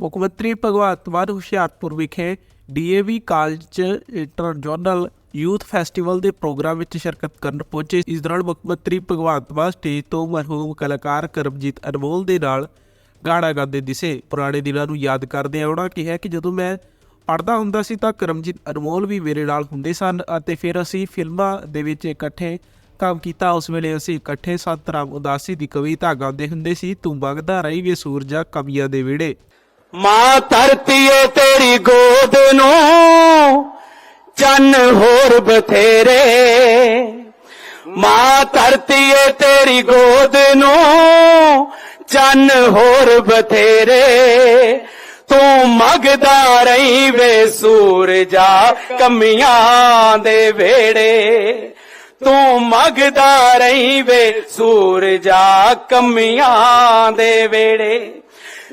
ਮੁੱਖ ਮੰਤਰੀ ਭਗਵੰਤ ਮਾਨ ਹੁਸ਼ਿਆਰਪੁਰ ਵਿਖੇ ਡੀਏਵੀ ਕਾਲਜ 'ਚ ਇੰਟਰਜਨਰਲ ਯੂਥ ਫੈਸਟੀਵਲ ਦੇ ਪ੍ਰੋਗਰਾਮ ਵਿੱਚ ਸ਼ਿਰਕਤ ਕਰਨ ਪਹੁੰਚੇ ਇਸ ਦੌਰਾਨ ਮੁੱਖ ਮੰਤਰੀ ਭਗਵੰਤ ਮਾਨ ਸਟੇਜ ਤੋਂ ਮਰਹੂਮ ਕਲਾਕਾਰ ਕਰਮਜੀਤ ਅਨਮੋਲ ਦੇ ਨਾਲ ਗਾਣਾ ਗਾਉਂਦੇ ਦਿਸੇ ਪੁਰਾਣੇ ਦਿਨਾਂ ਨੂੰ ਯਾਦ ਕਰਦੇ ਆ ਉਹਨਾਂ ਕਿਹਾ ਕਿ ਜਦੋਂ ਮੈਂ ਪੜ੍ਹਦਾ ਹੁੰਦਾ ਸੀ ਤਾਂ ਕਰਮਜੀਤ ਅਨਮੋਲ ਵੀ ਮੇਰੇ ਨਾਲ ਹੁੰਦੇ ਸਨ ਅਤੇ ਫਿਰ ਅਸੀਂ ਫਿਲਮਾਂ ਦੇ ਵਿੱਚ ਇਕੱਠੇ ਕੰਮ ਕੀਤਾ ਉਸ ਵੇਲੇ ਅਸੀਂ ਇਕੱਠੇ ਸੰਤ ਰਾਮ ਉਦਾਸੀ ਦੀ ਕਵਿਤਾ ਗਾਉਂਦੇ ਹੁੰਦੇ ਸੀ ਤੂੰ ਵਗਦਾ ਰਹੀ ਵੇ ਸੂਰਜਾ ਕਵੀਆਂ ਦੇ ਵਿੜੇ ਮਾਂ ਧਰਤੀ ਏ ਤੇਰੀ ਗੋਦ ਨੂੰ, ਚੰਨ ਹੋਰ ਬਥੇਰੇ। ਮਾਂ ਧਰਤੀ ਏ ਤੇਰੀ ਗੋਦ ਨੂੰ, ਚੰਨ ਹੋਰ ਬਥੇਰੇ। ਤੂੰ ਮਗਦਾ ਰਹੀ ਵੇ ਸੂਰਜਾ, ਕਮੀਆਂ ਦੇ ਵੇੜੇ ਤੂੰ ਮਗਦਾ ਰਹੀ ਵੇ ਸੂਰਜਾ, ਕਮੀਆਂ ਦੇ ਵੇੜੇ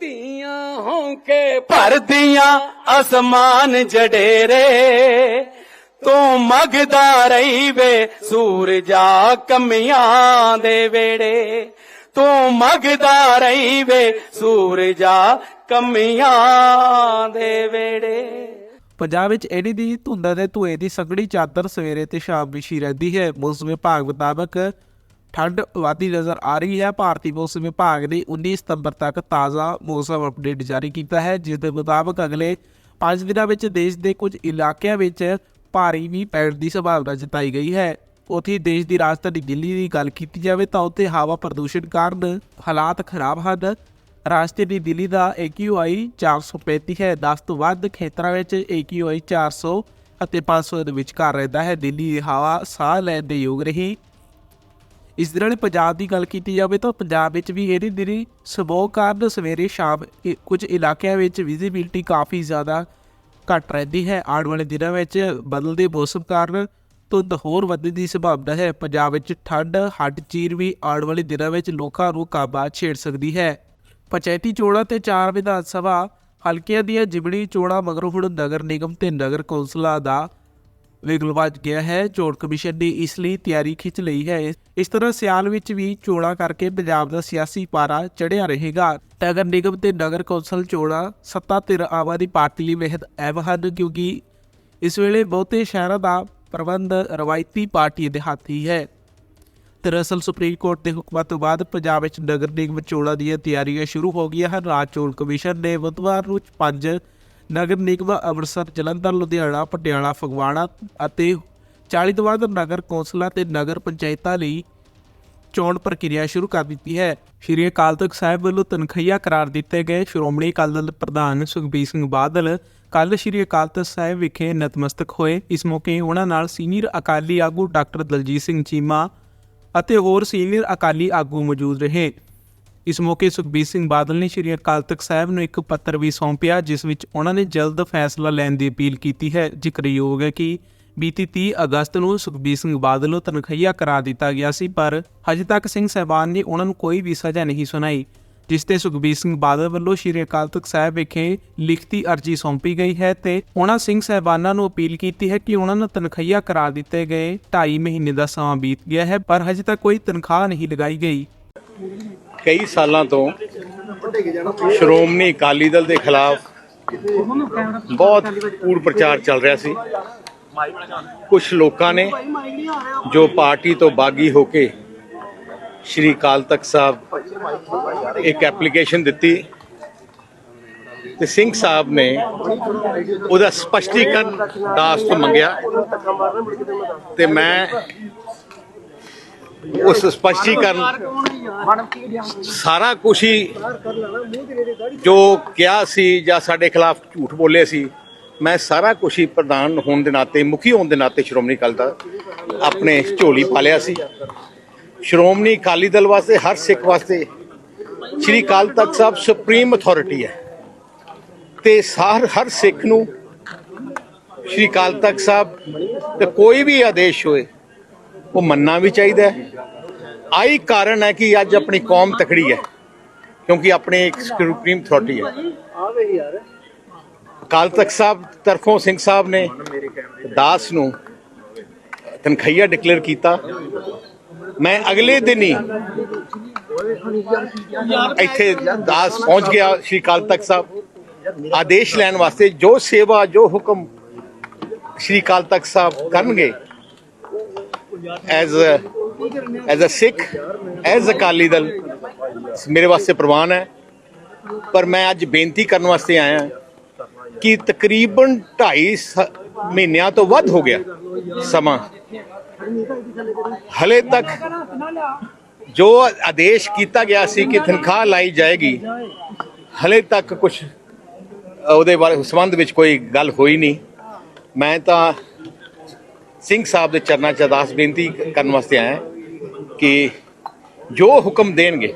ਧੀਆਂ ਹੋਂਕੇ ਭਰਦੀਆਂ ਅਸਮਾਨ ਜਡੇਰੇ। ਤੂੰ ਮਗਦਾ ਰਹੀ ਵੇ ਸੂਰਜਾ ਕਮੀਆਂ ਦੇ ਵੇੜੇ। ਤੂੰ ਮਗਦਾ ਰਹੀ ਵੇ ਸੂਰਜਾ ਕਮੀਆਂ ਦੇ ਵੇੜੇ। ਪੰਜਾਬ ਵਿੱਚ ਐਡੀ ਦੀ ਧੁੰਦਾਂ ਦੇ ਧੂਏ ਦੀ ਸੰਘਣੀ ਚਾਦਰ ਸਵੇਰੇ ਤੇ ਸ਼ਾਮ ਵਿਛੀ ਰਹਿੰਦੀ ਹੈ। ਮੌਸਮ ਵਿਭਾਗ ਮੁਤਾਬਕ ਠੰਡ ਵਧਦੀ ਨਜ਼ਰ ਆ ਰਹੀ ਹੈ। ਭਾਰਤੀ ਮੌਸਮ ਵਿਭਾਗ ਨੇ 19 ਸਤੰਬਰ ਤੱਕ ਤਾਜ਼ਾ ਮੌਸਮ ਅਪਡੇਟ ਜਾਰੀ ਕੀਤਾ ਹੈ, ਜਿਸ ਦੇ ਮੁਤਾਬਕ ਅਗਲੇ 5 ਦਿਨਾਂ ਵਿੱਚ ਦੇਸ਼ ਦੇ ਕੁਝ ਇਲਾਕਿਆਂ ਵਿੱਚ ਭਾਰੀ ਮੀਂਹ ਪੈਣ ਦੀ ਸੰਭਾਵਨਾ ਜਤਾਈ ਗਈ ਹੈ। ਉੱਥੇ ਦੇਸ਼ ਦੀ ਰਾਜਧਾਨੀ ਦਿੱਲੀ ਦੀ ਗੱਲ ਕੀਤੀ ਜਾਵੇ ਤਾਂ ਉੱਥੇ ਹਵਾ ਪ੍ਰਦੂਸ਼ਣ ਕਾਰਨ ਹਾਲਾਤ ਖਰਾਬ ਹਨ। ਰਾਜਧਾਨੀ ਦਿੱਲੀ ਦਾ AQI 435 ਹੈ। 10 ਤੋਂ ਵੱਧ ਖੇਤਰਾਂ ਵਿੱਚ AQI 400 ਅਤੇ 500 ਦੇ ਵਿਚਕਾਰ ਰਹਿੰਦਾ ਹੈ। ਦਿੱਲੀ ਦੀ ਹਵਾ ਸਾਹ ਲੈਣ ਦੇ ਯੋਗ ਰਹੀ। ਇਸ ਦੇ ਨਾਲ ਪੰਜਾਬ ਦੀ ਗੱਲ ਕੀਤੀ ਜਾਵੇ ਤਾਂ ਪੰਜਾਬ ਵਿੱਚ ਵੀ ਇਹਦੀ ਦਿਨੀ ਸਮੋਗ ਕਾਰਨ ਸਵੇਰੇ ਸ਼ਾਮ ਕੁਝ ਇਲਾਕਿਆਂ ਵਿੱਚ ਵਿਜ਼ਿਬਿਲਟੀ ਕਾਫੀ ਜ਼ਿਆਦਾ ਘੱਟ ਰਹਿੰਦੀ ਹੈ। ਆਉਣ ਵਾਲੇ ਦਿਨਾਂ ਵਿੱਚ ਬਦਲਦੇ ਮੌਸਮ ਕਾਰਨ ਧੁੰਦ ਹੋਰ ਵਧਣ ਦੀ ਸੰਭਾਵਨਾ ਹੈ। ਪੰਜਾਬ ਵਿੱਚ ਠੰਡ ਹੱਟ ਚੀਰ ਵੀ ਆਉਣ ਵਾਲੇ ਦਿਨਾਂ ਵਿੱਚ ਲੋਕਾਂ ਨੂੰ ਕਾਬਾ ਛੇੜ ਸਕਦੀ ਹੈ। ਪੰਚਾਇਤੀ ਚੋਣਾਂ ਤੇ ਚਾਰ ਵਿਧਾਨ ਸਭਾ ਹਲਕਿਆਂ ਦੀਆਂ ਜਿਮਣੀ ਚੋਣਾਂ ਮਗਰੋਂ ਹੁਣ ਨਗਰ ਨਿਗਮ ਤੇ ਨਗਰ ਕੌਂਸਲਾਂ ਦਾ ਵਿਗਲਵਾਜ ਗਿਆ ਹੈ। ਚੋਣ ਕਮਿਸ਼ਨ ਨੇ ਇਸ ਲਈ ਤਿਆਰੀ ਖਿੱਚ ਲਈ ਹੈ। ਇਸ ਤਰ੍ਹਾਂ ਸਿਆਲ ਵਿੱਚ ਵੀ ਚੋਣਾਂ ਕਰਕੇ ਪੰਜਾਬ ਦਾ ਸਿਆਸੀ ਪਾਰਾ ਚੜ੍ਹਿਆ ਰਹੇਗਾ। ਨਗਰ ਨਿਗਮ ਤੇ ਨਗਰ ਕੌਂਸਲ ਚੋਣਾਂ ਸੱਤਾ ਧਿਰ ਆਮ ਆਦਮੀ ਪਾਰਟੀ ਲਈ ਬੇਹੱਦ ਅਹਿਮ ਹਨ ਕਿਉਂਕਿ ਇਸ ਵੇਲੇ ਬਹੁਤੇ ਸ਼ਹਿਰਾਂ ਦਾ ਪ੍ਰਬੰਧ ਰਵਾਇਤੀ ਪਾਰਟੀ ਦੇ ਹੱਥ ਹੀ ਹੈ। ਦਰਅਸਲ ਸੁਪਰੀਮ ਕੋਰਟ ਦੇ ਹੁਕਮਾਂ ਤੋਂ ਬਾਅਦ ਪੰਜਾਬ ਵਿੱਚ ਨਗਰ ਨਿਗਮ ਚੋਣਾਂ ਦੀਆਂ ਤਿਆਰੀਆਂ ਸ਼ੁਰੂ ਹੋ ਗਈਆਂ ਹਨ। ਰਾਜ ਚੋਣ ਕਮਿਸ਼ਨ ਨੇ ਬੁੱਧਵਾਰ ਨੂੰ ਪੰਜ ਨਗਰ ਨਿਗਮ ਅੰਮ੍ਰਿਤਸਰ, ਜਲੰਧਰ, ਲੁਧਿਆਣਾ, ਪਟਿਆਲਾ, ਫਗਵਾੜਾ ਅਤੇ 40 ਤੋਂ ਵੱਧ ਨਗਰ ਕੌਂਸਲਾਂ ਤੇ ਨਗਰ ਪੰਚਾਇਤਾਂ ਲਈ ਚੋਣ ਪ੍ਰਕਿਰਿਆ ਸ਼ੁਰੂ ਕਰ ਦਿੱਤੀ ਹੈ। ਸ਼੍ਰੀ ਅਕਾਲ ਤਖਤ ਸਾਹਿਬ ਵੱਲੋਂ ਤਨਖਈਆ ਕਰਾਰ ਦਿੱਤੇ ਗਏ। ਸ਼੍ਰੋਮਣੀ ਅਕਾਲੀ ਦਲ ਪ੍ਰਧਾਨ ਸੁਖਬੀਰ ਸਿੰਘ ਬਾਦਲ ਕੱਲ ਸ਼੍ਰੀ ਅਕਾਲ ਤਖਤ ਸਾਹਿਬ ਵਿਖੇ ਨਤਮਸਤਕ ਹੋਏ। ਇਸ ਮੌਕੇ ਉਹਨਾਂ ਨਾਲ ਸੀਨੀਅਰ ਅਕਾਲੀ ਆਗੂ ਡਾਕਟਰ ਦਲਜੀਤ ਸਿੰਘ ਚੀਮਾ ਅਤੇ ਹੋਰ ਸੀਨੀਅਰ ਅਕਾਲੀ ਆਗੂ ਮੌਜੂਦ ਰਹੇ। ਇਸ ਮੌਕੇ ਸੁਖਬੀਰ ਸਿੰਘ ਬਾਦਲ ਨੇ ਸ਼੍ਰੀ ਅਕਾਲ ਤਖਤ ਸਾਹਿਬ ਨੂੰ ਇੱਕ ਪੱਤਰ ਵੀ ਸੌਂਪਿਆ, ਜਿਸ ਵਿੱਚ ਉਹਨਾਂ ਨੇ ਜਲਦ ਫੈਸਲਾ ਲੈਣ ਦੀ ਅਪੀਲ ਕੀਤੀ ਹੈ। ਜ਼ਿਕਰਯੋਗ ਹੈ ਕਿ ਬੀਤੀ 30 ਅਗਸਤ ਨੂੰ ਸੁਖਬੀਰ ਸਿੰਘ ਬਾਦਲ ਨੂੰ ਤਨਖਈਆ ਕਰਾ ਦਿੱਤਾ ਗਿਆ ਸੀ, ਪਰ ਹਜੇ ਤੱਕ ਸਿੰਘ ਸਹਿਬਾਨ ਨੇ ਉਹਨਾਂ ਨੂੰ ਕੋਈ ਵੀ ਸਜ਼ਾ ਨਹੀਂ ਸੁਣਾਈ, ਜਿਸ ਤੇ ਸੁਖਬੀਰ ਸਿੰਘ ਬਾਦਲ ਵੱਲੋਂ ਸ਼੍ਰੀ ਅਕਾਲ ਤਖਤ ਸਾਹਿਬ ਵਿਖੇ ਲਿਖਤੀ ਅਰਜੀ ਸੌਂਪੀ ਗਈ ਹੈ ਤੇ ਉਹਨਾਂ ਸਿੰਘ ਸਹਿਬਾਨਾਂ ਨੂੰ ਅਪੀਲ ਕੀਤੀ ਹੈ ਕਿ ਉਹਨਾਂ ਨੂੰ ਤਨਖਈਆ ਕਰਾ ਦਿੱਤੇ ਗਏ 2.5 ਮਹੀਨੇ ਦਾ ਸਮਾਂ ਬੀਤ ਗਿਆ ਹੈ, ਪਰ ਹਜੇ ਤੱਕ ਕੋਈ ਤਨਖਾਹ ਨਹੀਂ ਲਗਾਈ ਗਈ। ਕਈ ਸਾਲਾਂ ਤੋਂ ਸ਼੍ਰੋਮਣੀ ਅਕਾਲੀ ਦਲ ਦੇ ਖਿਲਾਫ ਬਹੁਤ ਕੂੜ ਪ੍ਰਚਾਰ ਚੱਲ ਰਿਹਾ ਸੀ। ਕੁਝ ਲੋਕਾਂ ਨੇ ਜੋ ਪਾਰਟੀ ਤੋਂ ਬਾਗੀ ਹੋ ਕੇ ਸ਼੍ਰੀ ਅਕਾਲ ਤਖਤ ਸਾਹਿਬ ਇੱਕ ਐਪਲੀਕੇਸ਼ਨ ਦਿੱਤੀ ਤੇ ਸਿੰਘ ਸਾਹਿਬ ਨੇ ਉਹਦਾ ਸਪਸ਼ਟੀਕਰਨ ਦਾਸ ਤੋਂ ਮੰਗਿਆ ਤੇ ਮੈਂ ਉਸ ਸਪਸ਼ਟੀਕਰਨ ਸਾਰਾ ਕੁਝ ਹੀ ਜੋ ਕਿਹਾ ਸੀ ਜਾਂ ਸਾਡੇ ਖਿਲਾਫ ਝੂਠ ਬੋਲੇ ਸੀ ਮੈਂ ਸਾਰਾ ਕੁਝ ਹੀ ਪ੍ਰਧਾਨ ਹੋਣ ਦੇ ਨਾਤੇ ਮੁਖੀ ਹੋਣ ਦੇ ਨਾਤੇ ਸ਼੍ਰੋਮਣੀ ਅਕਾਲੀ ਦਾ ਆਪਣੇ ਝੋਲੀ ਪਾਲਿਆ ਸੀ। ਸ਼੍ਰੋਮਣੀ ਅਕਾਲੀ ਦਲ ਵਾਸਤੇ ਹਰ ਸਿੱਖ ਵਾਸਤੇ ਸ਼੍ਰੀ ਅਕਾਲ ਤਖਤ ਸਾਹਿਬ ਸੁਪਰੀਮ ਅਥਾਰਟੀ ਹੈ। ਤੇ ਸਾਰ ਹਰ ਸਿੱਖ ਨੂੰ ਸ਼੍ਰੀ ਅਕਾਲ ਤਖਤ ਸਾਹਿਬ ਤੇ ਕੋਈ ਵੀ ਆਦੇਸ਼ ਹੋਏ ਉਹ ਮੰਨਣਾ ਵੀ ਚਾਹੀਦਾ ਹੈ। ਆਈ ਕਾਰਨ ਹੈ ਕਿ ਅੱਜ ਆਪਣੀ ਕੌਮ ਤਕੜੀ ਹੈ, ਕਿਉਂਕਿ ਆਪਣੇ ਇੱਕ ਸੁਪਰੀਮ ਅਥਾਰਟੀ ਹੈ। ਅਕਾਲ ਤਖਤ ਸਾਹਿਬ ਤਰਫੋਂ ਸਿੰਘ ਸਾਹਿਬ ਨੇ ਦਾਸ ਨੂੰ ਤਨਖਈਆ ਡਿਕਲੇਅਰ ਕੀਤਾ। ਮੈਂ ਅਗਲੇ ਦਿਨ ਹੀ ਇੱਥੇ ਦਾਸ ਪਹੁੰਚ ਗਿਆ ਸ਼੍ਰੀ ਅਕਾਲ ਤਖਤ ਸਾਹਿਬ। ਆਦੇਸ਼ ਲੈਣ ਵਾਸਤੇ ਜੋ ਸੇਵਾ, ਜੋ ਹੁਕਮ ਸ਼੍ਰੀ ਅਕਾਲ ਤਖਤ ਸਾਹਿਬ ਕਰਨਗੇ as as a Sikh as Akali Dal ਮੇਰੇ ਵਾਸਤੇ ਪ੍ਰਵਾਨ ਹੈ ਪਰ ਮੈਂ ਅੱਜ ਬੇਨਤੀ ਕਰਨ ਵਾਸਤੇ ਆਇਆ ਕਿ ਤਕਰੀਬਨ 2.5 ਮਹੀਨਿਆਂ ਤੋਂ ਵੱਧ ਹੋ ਗਿਆ ਸਮਾਂ। ਹਲੇ ਤੱਕ ਜੋ ਆਦੇਸ਼ ਕੀਤਾ ਗਿਆ ਸੀ ਕਿ ਤਨਖਾਹ ਲਾਈ ਜਾਏਗੀ, ਹਲੇ ਤੱਕ ਕੁਝ ਉਹਦੇ ਬਾਰੇ ਸੰਬੰਧ ਵਿੱਚ ਕੋਈ ਗੱਲ ਹੋਈ ਨਹੀਂ। ਮੈਂ ਤਾਂ ਸਿੰਘ ਸਾਹਿਬ ਦੇ ਚਰਨਾਂ 'ਚ ਅਰਦਾਸ ਬੇਨਤੀ ਕਰਨ ਵਾਸਤੇ ਆਇਆ ਕਿ ਜੋ ਹੁਕਮ ਦੇਣਗੇ,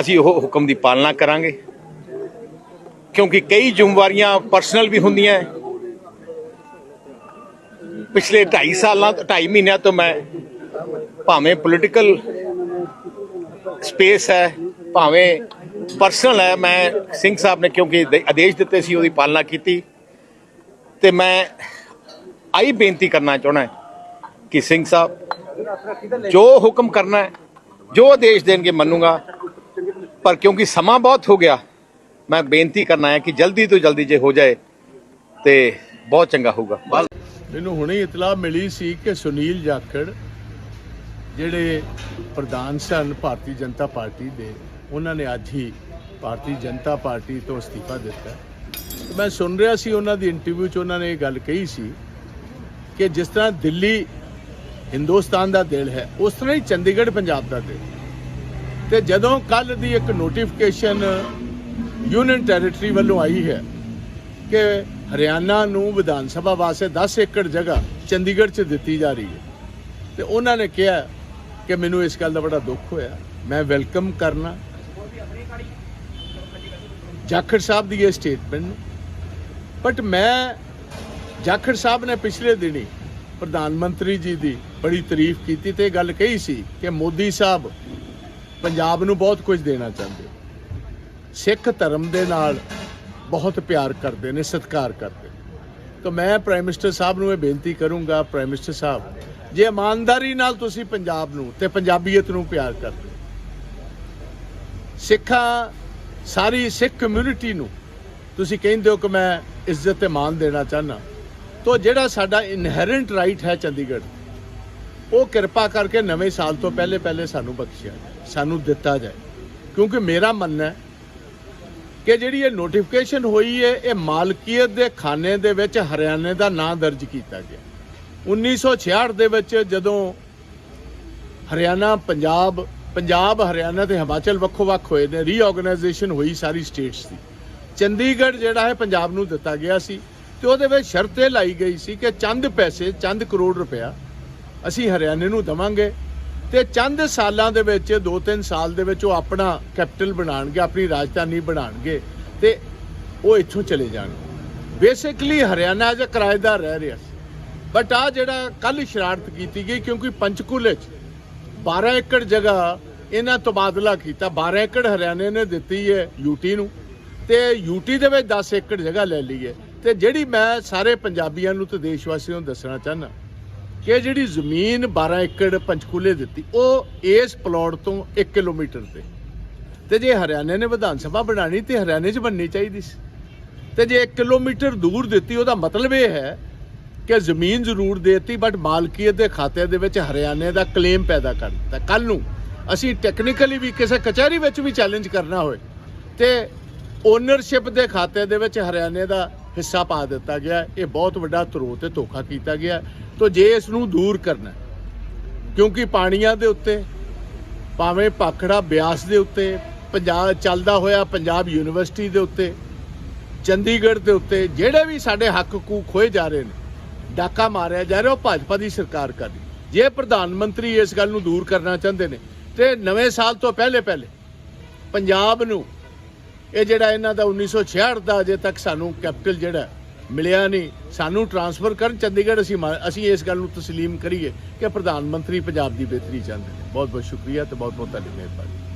ਅਸੀਂ ਉਹ ਹੁਕਮ ਦੀ ਪਾਲਣਾ ਕਰਾਂਗੇ। ਕਿਉਂਕਿ ਕਈ ਜ਼ਿੰਮੇਵਾਰੀਆਂ ਪਰਸਨਲ ਵੀ ਹੁੰਦੀਆਂ ਪਿਛਲੇ 2.5 ਸਾਲਾਂ ਤੋਂ 2.5 ਮਹੀਨਿਆਂ ਤੋਂ ਮੈਂ ਭਾਵੇਂ ਪੋਲੀਟੀਕਲ ਸਪੇਸ ਹੈ, ਭਾਵੇਂ ਪਰਸਨਲ ਹੈ, ਮੈਂ ਸਿੰਘ ਸਾਹਿਬ ਨੇ ਕਿਉਂਕਿ ਆਦੇਸ਼ ਦਿੱਤੇ ਸੀ, ਉਹਦੀ ਪਾਲਣਾ ਕੀਤੀ। ਤੇ ਮੈਂ ਆਈ ਬੇਨਤੀ ਕਰਨਾ ਚਾਹਣਾ ਕਿ ਸਿੰਘ ਸਾਹਿਬ, ਜੋ ਹੁਕਮ ਕਰਨਾ ਹੈ, ਜੋ ਆਦੇਸ਼ ਦੇਣਗੇ ਮੰਨੂਗਾ। ਪਰ ਕਿਉਂਕਿ ਸਮਾਂ ਬਹੁਤ ਹੋ ਗਿਆ, ਮੈਂ ਬੇਨਤੀ ਕਰਨਾ ਹੈ ਕਿ ਜਲਦੀ ਤੋਂ ਜਲਦੀ ਜੇ ਹੋ ਜਾਏ, ਤੇ ਬਹੁਤ ਚੰਗਾ ਹੋਊਗਾ। ਮੈਨੂੰ ਹੁਣੇ ਇਤਲਾਹ ਮਿਲੀ ਸੀ ਕਿ ਸੁਨੀਲ ਜਾਖੜ ਜਿਹੜੇ ਪ੍ਰਧਾਨ ਸਨ ਭਾਰਤੀ ਜਨਤਾ ਪਾਰਟੀ ਦੇ, ਉਹਨਾਂ ਨੇ ਅੱਜ ਹੀ ਭਾਰਤੀ ਜਨਤਾ ਪਾਰਟੀ ਤੋਂ ਅਸਤੀਫਾ ਦਿੱਤਾ। ਮੈਂ ਸੁਣ ਰਿਹਾ ਸੀ ਉਹਨਾਂ ਦੀ ਇੰਟਰਵਿਊ 'ਚ ਉਹਨਾਂ ਨੇ ਇਹ ਗੱਲ ਕਹੀ ਸੀ ਕਿ ਜਿਸ ਤਰ੍ਹਾਂ ਦਿੱਲੀ ਹਿੰਦੁਸਤਾਨ ਦਾ ਦਿਲ ਹੈ, ਉਸ ਤਰ੍ਹਾਂ ਹੀ ਚੰਡੀਗੜ੍ਹ ਪੰਜਾਬ ਦਾ ਦਿਲ। ਤੇ ਜਦੋਂ ਕੱਲ ਦੀ ਇੱਕ ਨੋਟੀਫਿਕੇਸ਼ਨ ਯੂਨੀਅਨ ਟੈਰੀਟਰੀ ਵੱਲੋਂ ਆਈ ਹੈ ਕਿ ਹਰਿਆਣਾ ਨੂੰ ਵਿਧਾਨ ਸਭਾ ਵਾਸਤੇ 10 ਏਕੜ ਜਗ੍ਹਾ ਚੰਡੀਗੜ੍ਹ 'ਚ ਦਿੱਤੀ ਜਾ ਰਹੀ ਹੈ, ਤੇ ਉਹਨਾਂ ਨੇ ਕਿਹਾ ਕਿ ਮੈਨੂੰ ਇਸ ਗੱਲ ਦਾ ਬੜਾ ਦੁੱਖ ਹੋਇਆ। ਮੈਂ ਵੈਲਕਮ ਕਰਨਾ। ਜਾਖੜ ਸਾਹਿਬ ਦੀ ਇਹ ਸਟੇਟਮੈਂਟ ਨੂੰ ਬਟ ਮੈਂ ਜਾਖੜ ਸਾਹਿਬ ਨੇ ਪਿਛਲੇ ਦਿਨੀ ਪ੍ਰਧਾਨ ਮੰਤਰੀ ਜੀ ਦੀ ਬੜੀ ਤਾਰੀਫ ਕੀਤੀ ਤੇ ਇਹ ਗੱਲ ਕਹੀ ਸੀ ਕਿ ਮੋਦੀ ਸਾਹਿਬ ਪੰਜਾਬ ਨੂੰ ਬਹੁਤ ਕੁਝ ਦੇਣਾ ਚਾਹੁੰਦੇ ਸਿੱਖ ਧਰਮ ਦੇ ਨਾਲ ਬਹੁਤ ਪਿਆਰ ਕਰਦੇ ਨੇ ਸਤਿਕਾਰ ਕਰਦੇ ਨੇ। ਤਾਂ ਮੈਂ ਪ੍ਰਾਈਮ ਮਿਨਿਸਟਰ ਸਾਹਿਬ ਨੂੰ ਇਹ ਬੇਨਤੀ ਕਰੂੰਗਾ ਪ੍ਰਾਈਮ ਮਿਨਿਸਟਰ ਸਾਹਿਬ ਜੇ ਇਮਾਨਦਾਰੀ ਨਾਲ ਤੁਸੀਂ ਪੰਜਾਬ ਨੂੰ ਤੇ ਪੰਜਾਬੀਅਤ ਨੂੰ ਪਿਆਰ ਕਰਦੇ ਹੋ, ਸਿੱਖਾਂ ਸਾਰੀ ਸਿੱਖ ਕਮਿਊਨਿਟੀ ਨੂੰ ਤੁਸੀਂ ਕਹਿੰਦੇ ਹੋ ਕਿ ਮੈਂ ਇੱਜ਼ਤ ਤੇ ਮਾਣ ਦੇਣਾ ਚਾਹਨਾ ਤਾਂ ਜਿਹੜਾ ਸਾਡਾ ਇਨਹੈਰੈਂਟ ਰਾਈਟ ਹੈ ਚੰਡੀਗੜ੍ਹ ਉਹ ਕਿਰਪਾ ਕਰਕੇ ਨਵੇਂ ਸਾਲ ਤੋਂ ਪਹਿਲੇ ਪਹਿਲੇ ਸਾਨੂੰ ਬਖਸ਼ਿਆ ਜਾਏ, ਸਾਨੂੰ ਦਿੱਤਾ ਜਾਏ। ਕਿਉਂਕਿ ਮੇਰਾ ਮੰਨਣਾ ਹੈ ਕਿ ਜਿਹੜੀ ਇਹ ਨੋਟੀਫਿਕੇਸ਼ਨ ਹੋਈ ਹੈ ਇਹ ਮਾਲਕੀਅਤ ਦੇ ਖਾਨੇ ਦੇ ਵਿੱਚ ਹਰਿਆਣੇ ਦਾ ਨਾਂ ਦਰਜ ਕੀਤਾ ਗਿਆ। 1966 ਦੇ ਵਿੱਚ ਜਦੋਂ ਹਰਿਆਣਾ ਪੰਜਾਬ ਪੰਜਾਬ ਹਰਿਆਣਾ ਤੇ ਹਿਮਾਚਲ ਵੱਖੋ ਵੱਖ ਹੋਏ ਨੇ ਰੀਆਰਗੇਨਾਈਜੇਸ਼ਨ ਹੋਈ ਸਾਰੀ ਸਟੇਟਸ ਦੀ। ਚੰਡੀਗੜ੍ਹ ਜਿਹੜਾ ਹੈ ਪੰਜਾਬ ਨੂੰ ਦਿੱਤਾ ਗਿਆ ਸੀ। ਤੇ ਉਹਦੇ ਵਿੱਚ ਸ਼ਰਤ ਇਹ ਲਾਈ ਗਈ ਸੀ ਕਿ ਚੰਦ ਪੈਸੇ, ਚੰਦ ਕਰੋੜ ਰੁਪਇਆ ਅਸੀਂ ਹਰਿਆਣੇ ਨੂੰ ਦਵਾਂਗੇ ਤੇ ਚੰਦ ਸਾਲਾਂ ਦੇ ਵਿੱਚ 2-3 ਸਾਲ ਦੇ ਵਿੱਚ ਉਹ ਆਪਣਾ ਕੈਪੀਟਲ ਬਣਾਉਣਗੇ, ਆਪਣੀ ਰਾਜਧਾਨੀ ਬਣਾਉਣਗੇ ਤੇ ਉਹ ਇੱਥੋਂ ਚਲੇ ਜਾਣਗੇ ਬੇਸਿਕਲੀ ਹਰਿਆਣਾ ਅਜੇ ਕਿਰਾਏਦਾਰ ਰਹਿ ਰਿਹਾ ਸੀ। ਬਟ ਆ ਜਿਹੜਾ ਕੱਲ ਸ਼ਰਾਰਤ ਕੀਤੀ ਗਈ, ਕਿਉਂਕਿ ਪੰਚਕੂਲੇ 'ਚ 12 ਏਕੜ ਜਗ੍ਹਾ ਇਹਨਾਂ ਤਬਾਦਲਾ ਕੀਤਾ 12 ਏਕੜ ਹਰਿਆਣੇ ਨੇ ਦਿੱਤੀ ਹੈ ਯੂਟੀ ਨੂੰ ਤੇ ਯੂਟੀ ਦੇ ਵਿੱਚ 10 ਏਕੜ ਜਗ੍ਹਾ ਲੈ ਲਈ ਹੈ। ਤੇ ਜਿਹੜੀ ਮੈਂ ਸਾਰੇ ਪੰਜਾਬੀਆਂ ਨੂੰ ਤੇ ਦੇਸ਼ ਵਾਸੀਆਂ ਨੂੰ ਦੱਸਣਾ ਚਾਹਨਾ ਕਿ ਜਿਹੜੀ ਜ਼ਮੀਨ 12 ਏਕੜ ਪੰਚਕੂਲੇ ਦਿੱਤੀ, ਉਹ ਇਸ ਪਲਾਟ ਤੋਂ 1 ਕਿਲੋਮੀਟਰ ਤੇ। ਤੇ ਜੇ ਹਰਿਆਣੇ ਨੇ ਵਿਧਾਨ ਸਭਾ ਬਣਾਣੀ ਤੇ ਹਰਿਆਣੇ 'ਚ ਬਣਨੀ ਚਾਹੀਦੀ ਸੀ। ਤੇ ਜੇ 1 ਕਿਲੋਮੀਟਰ ਦੂਰ ਦਿੱਤੀ, ਉਹਦਾ ਮਤਲਬ ਇਹ ਹੈ ਕਿ ਜ਼ਮੀਨ ਜ਼ਰੂਰ ਦੇਤੀ, ਬਟ ਮਾਲਕੀਅਤ ਦੇ ਖਾਤੇ ਦੇ ਵਿੱਚ ਹਰਿਆਣੇ ਦਾ ਕਲੇਮ ਪੈਦਾ ਕਰ ਦਿੱਤਾ। ਕੱਲ ਨੂੰ ਅਸੀਂ ਟੈਕਨੀਕਲੀ ਵੀ ਕਿਸੇ ਕਚਹਿਰੀ ਵਿੱਚ ਵੀ ਚੈਲੰਜ ਕਰਨਾ ਹੋਵੇ ਤੇ ਓਨਰਸ਼ਿਪ ਦੇ ਖਾਤੇ ਦੇ ਵਿੱਚ ਹਰਿਆਣੇ ਦਾ ਹਿੱਸਾ ਪਾ ਦਿੱਤਾ ਗਿਆ ਇਹ ਬਹੁਤ ਵੱਡਾ ਧਰੋ ਤੇ ਧੋਖਾ ਕੀਤਾ ਗਿਆ ਤੋਂ ਜੇ ਇਸ ਨੂੰ ਦੂਰ ਕਰਨਾ ਕਿਉਂਕਿ ਪਾਣੀਆਂ ਦੇ ਉੱਤੇ, ਭਾਵੇਂ ਪਾਖੜਾ ਬਿਆਸ ਦੇ ਉੱਤੇ ਪੰਜਾਬ ਚੱਲਦਾ ਹੋਇਆ ਪੰਜਾਬ ਯੂਨੀਵਰਸਿਟੀ ਦੇ ਉੱਤੇ, ਚੰਡੀਗੜ੍ਹ ਦੇ ਉੱਤੇ, ਜਿਹੜੇ ਵੀ ਸਾਡੇ ਹੱਕ ਕੂ ਖੋਏ ਜਾ ਰਹੇ ਨੇ, ਡਾਕਾ ਮਾਰਿਆ ਜਾ ਰਿਹਾ, ਉਹ ਭਾਜਪਾ ਦੀ ਸਰਕਾਰ ਕਰਦੀ ਜੇ ਪ੍ਰਧਾਨ ਮੰਤਰੀ ਇਸ ਗੱਲ ਨੂੰ ਦੂਰ ਕਰਨਾ ਚਾਹੁੰਦੇ ਨੇ, ਤੇ ਨਵੇਂ ਸਾਲ ਤੋਂ ਪਹਿਲੇ ਪਹਿਲੇ ਪੰਜਾਬ ਨੂੰ ਇਹ ਜਿਹੜਾ ਇਹਨਾਂ ਦਾ 1966 ਦਾ ਅਜੇ ਤੱਕ ਸਾਨੂੰ ਕੈਪੀਟਲ ਜਿਹੜਾ ਹੈ, ਮਿਲਿਆ ਨਹੀਂ ਸਾਨੂੰ ਟਰਾਂਸਫਰ ਕਰਨ ਚੰਡੀਗੜ੍ਹ ਅਸੀਂ ਮਾ- ਅਸੀਂ ਇਸ ਗੱਲ ਨੂੰ تسلیم ਕਰੀਏ ਕਿ ਪ੍ਰਧਾਨ ਮੰਤਰੀ ਪੰਜਾਬ ਦੀ ਬਿਹਤਰੀ ਚਾਹੁੰਦੇ ਨੇ ਬਹੁਤ ਬਹੁਤ ਸ਼ੁਕਰੀਆ ਤੇ ਬਹੁਤ ਬਹੁਤ ਤੁਹਾਡੀ ਮਿਹਰਬਾਨੀ